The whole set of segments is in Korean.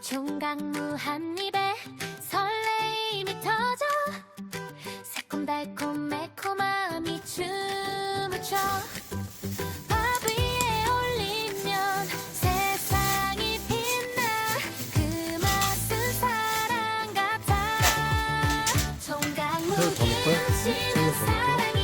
총각무 한 입에 설레임이 터져 새콤달콤 매콤함이 춤을 춰 밥 위에 올리면 세상이 빛나 그 맛은 사랑 같아 새우 더 먹어요? 사랑이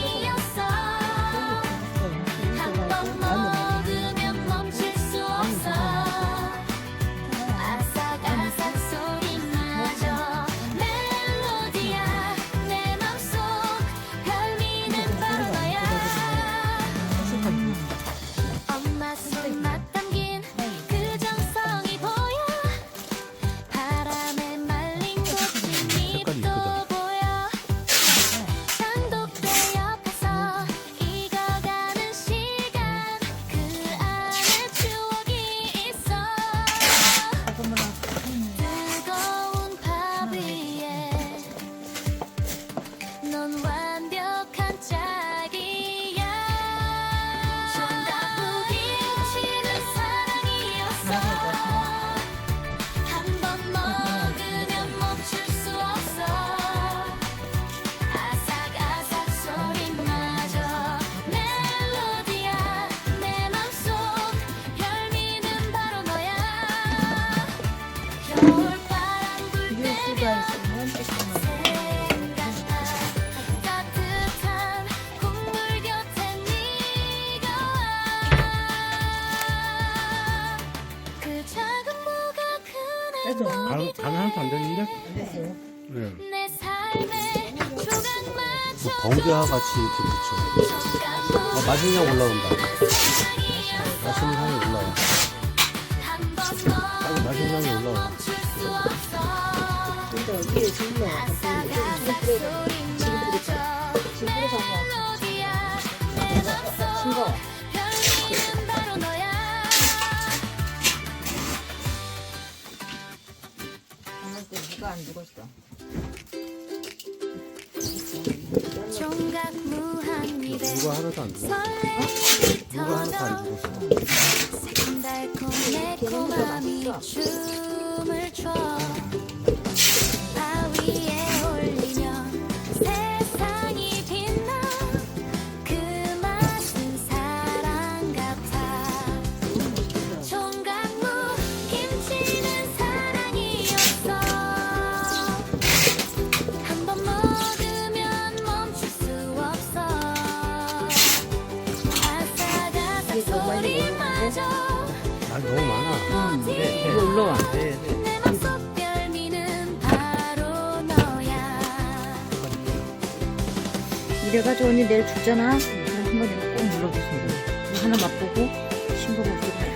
행복이 간 하나도 안 되는데? 네. 내 삶에 조각 맞춰 번개와 같이 이렇게 붙여. 어, 맛있는 향 올라온다. 맛있는 향이 올라와. 아주 맛있는 향이 올라와. 싱거워. 바로 총각 무한 입에 누가 하나도 안 죽어? 누가 하나도 안 죽었어? 새콤달콤 매콤함이 춤을 춰 이거 올라와. 바로 너야 이래가지고 언니 내일 죽잖아. 그럼 한번 꼭. 이거 하나 맛보고 신고를 우리 가야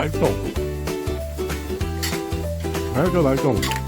맛있어. 맛있어, 맛있어.